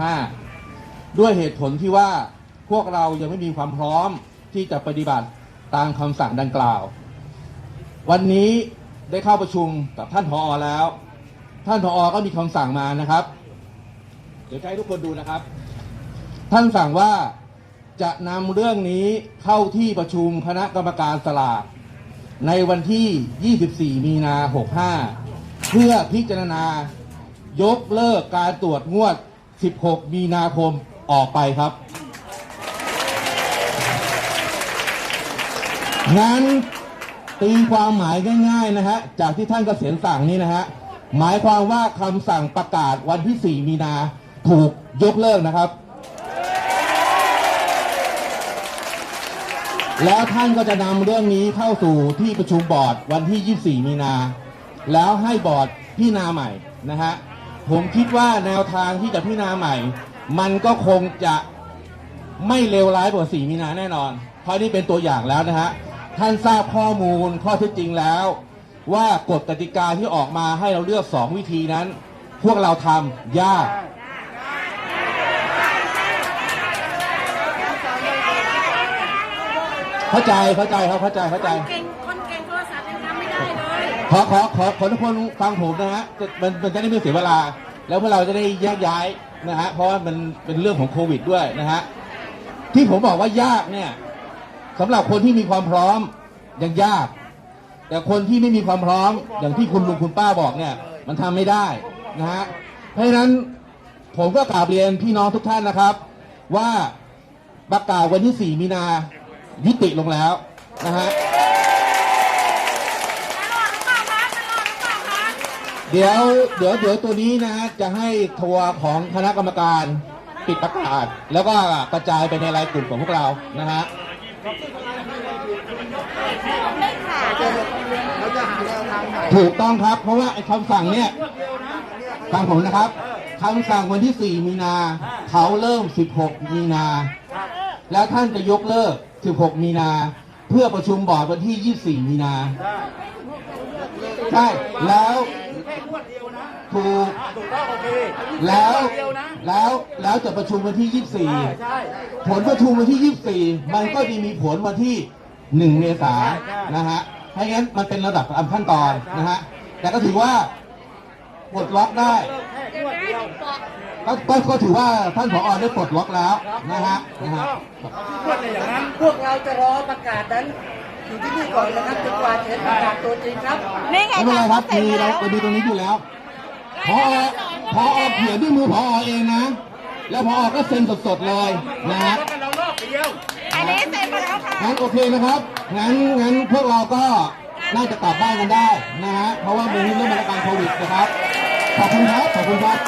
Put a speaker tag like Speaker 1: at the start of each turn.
Speaker 1: 2565 ด้วยเหตุผลที่ว่าพวกเรายังไม่มีความพร้อมที่จะปฏิบัติตามคำสั่งดังกล่าว วันนี้ได้เข้าประชุมกับท่านผออแล้ว ท่านผออก็มีคำสั่งมานะครับ เดี๋ยวให้ทุกคนดูนะครับ ท่านสั่งว่าจะนำเรื่องนี้เข้าที่ประชุมคณะกรรมการสลากในวันที่ 24 มีนา 65 เพื่อพิจารณายกเลิกการตรวจงวด 16 มีนาคมออกไปครับ งั้นตีความหมายง่าย ๆ นะฮะ จากที่ท่านกเกษียณสั่งนี้นะฮะ หมายความว่าคำสั่งประกาศวันที่ 4 มีนาถูกยกเลิกนะครับ แล้วท่านก็จะนำเรื่องนี้เข้าสู่ที่ประชุมบอร์ดวันที่ 24 มีนา แล้วให้บอร์ดพิจารณาใหม่นะฮะ ผมคิดว่าแนวทางที่จะพิจารณาใหม่ มันก็คงจะไม่เลวร้ายกว่า4มีนาแน่นอน เพราะนี่เป็นตัวอย่างแล้วนะฮะ ท่านทราบข้อมูลข้อเท็จจริงแล้ว ว่ากฎกติกาที่ออกมาให้เราเลือก2วิธีนั้น พวกเราทำยาก เข้าใจเข้าใจครับเข้าใจเข้าใจ
Speaker 2: เก่ง
Speaker 1: ขอขอขอขอทุกคนฟังผมนะฮะมันมันจะได้ไม่เสียเวลา แล้วพวกเราจะได้แยกย้ายนะฮะเพราะว่ามันเป็นเรื่องของโควิดด้วยนะฮะที่ผมบอกว่ายากเนี่ยสำหรับคนที่มีความพร้อมยังยาก แต่คนที่ไม่มีความพร้อมอย่างที่คุณลุงคุณป้าบอกเนี่ย มันทำไม่ได้นะฮะเพราะฉะนั้นผมก็กราบเรียนพี่น้องทุกท่านนะครับ ว่าประกาศวันที่ 4 มีนายุติลงแล้วนะฮะ เดี๋ยวเดี๋ยวเดี๋ยวตัวนี้นะฮะจะให้ทัวร์ของคณะกรรมการปิดประกาศ แล้วก็กระจายไปในรายกลุ่มของพวกเรานะฮะถูกต้องครับ เพราะว่าไอ้คำสั่งเนี่ยฟังผมนะครับคำสั่งวันที่ 4 มีนา เขาเริ่ม 16 มีนา แล้วท่านจะยกเลิก 16 มีนา เพื่อประชุมบอร์ดวันที่ 24 มีนา ใช่ แล้ว ถูก
Speaker 3: ถูกต้องโอเค
Speaker 1: แล้ว
Speaker 3: เดียวนะ
Speaker 1: แล้วแล้วจะประชุมวันที่
Speaker 3: ใช่
Speaker 1: 24ผลประชุมวันที่ 24 มันก็จะมีผลวันที่ 1 เมษายนนะฮะเพราะงั้นมันเป็นระดับตามขั้นตอนนะฮะ แต่ก็ถือว่าปลดล็อกได้
Speaker 3: แค่งวดเดียว
Speaker 1: ก็ก็ก็ถือว่าท่านผอได้ปลดล็อกแล้วนะฮะ
Speaker 3: ถู
Speaker 1: นะ
Speaker 3: ก
Speaker 1: ฮะ
Speaker 3: ต้องงวดเลยอย่างนั้น พวกเราจะรอประกาศนั้น อยู่ที่นี่ก่อนนะครับจนกว่าจะเห็นประกาศตัวจริงครับ
Speaker 2: นี่ไง
Speaker 1: ไม่เป็นไรครับมีเราเราดูตรงนี้อยู่แล้วพอพอเขียนด้วยมือพอเองนะ แล้วพอก็เซ็นสดๆเลยนะฮะ
Speaker 3: แล้วกันเรารอบเดียว
Speaker 2: อันนี้เสร็จมาแล้วค่ะ
Speaker 1: งั้นโอเคนะครับงั้นงั้นพวกเราก็น่าจะกลับบ้านกันได้นะฮะเพราะว่ามีเรื่องมาตรการโควิดนะครับขอบคุณครับขอบคุณครับ